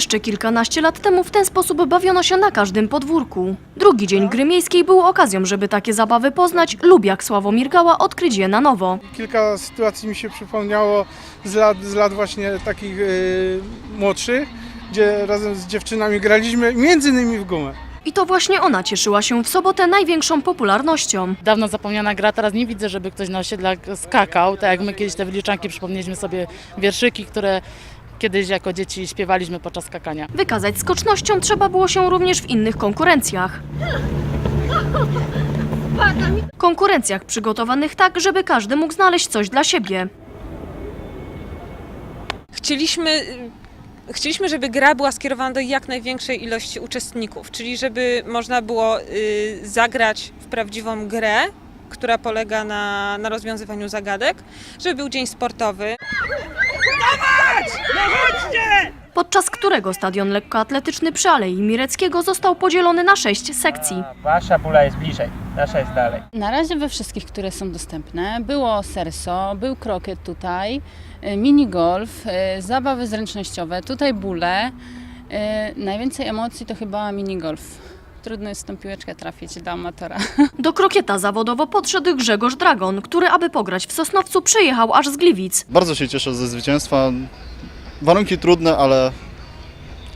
Jeszcze kilkanaście lat temu w ten sposób bawiono się na każdym podwórku. Drugi dzień gry miejskiej był okazją, żeby takie zabawy poznać lub jak Sławomir Gała odkryć je na nowo. Kilka sytuacji mi się przypomniało z lat, z lat właśnie takich yy, młodszych, gdzie razem z dziewczynami graliśmy, między innymi w gumę. I to właśnie ona cieszyła się w sobotę największą popularnością. Dawno zapomniana gra, teraz nie widzę, żeby ktoś na osiedlach skakał. Tak jak my kiedyś te wyliczanki przypomnieliśmy sobie wierszyki, które kiedyś jako dzieci śpiewaliśmy podczas skakania. Wykazać skocznością trzeba było się również w innych konkurencjach. Konkurencjach przygotowanych tak, żeby każdy mógł znaleźć coś dla siebie. Chcieliśmy, chcieliśmy, żeby gra była skierowana do jak największej ilości uczestników, czyli żeby można było y, zagrać w prawdziwą grę, która polega na, na rozwiązywaniu zagadek, żeby był dzień sportowy. Podczas którego stadion lekkoatletyczny przy Alei Mireckiego został podzielony na sześć sekcji. Wasza pula jest bliżej, nasza jest dalej. Na razie we wszystkich, które są dostępne. Było serso, był krokiet tutaj, y, mini golf, y, zabawy zręcznościowe, tutaj bóle. Y, Najwięcej emocji to chyba mini golf. Trudno jest tą piłeczkę trafić do amatora. Do krokieta zawodowo podszedł Grzegorz Dragon, który aby pograć w Sosnowcu przyjechał aż z Gliwic. Bardzo się cieszę ze zwycięstwa. Warunki trudne, ale,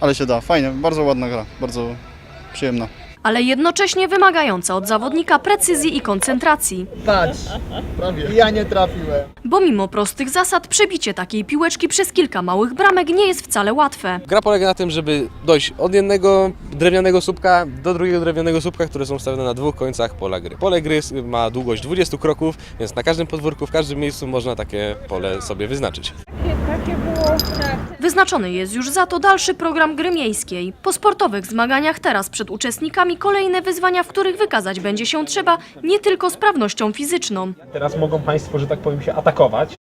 ale się da. Fajnie, bardzo ładna gra, bardzo przyjemna. Ale jednocześnie wymagająca od zawodnika precyzji i koncentracji. Patrz, prawie. Ja nie trafiłem. Bo mimo prostych zasad przebicie takiej piłeczki przez kilka małych bramek nie jest wcale łatwe. Gra polega na tym, żeby dojść od jednego drewnianego słupka do drugiego drewnianego słupka, które są ustawione na dwóch końcach pola gry. Pole gry ma długość 20 kroków, więc na każdym podwórku, w każdym miejscu można takie pole sobie wyznaczyć. Wyznaczony jest już za to dalszy program gry miejskiej. Po sportowych zmaganiach teraz przed uczestnikami kolejne wyzwania, w których wykazać będzie się trzeba nie tylko sprawnością fizyczną. Teraz mogą Państwo, że tak powiem, się atakować.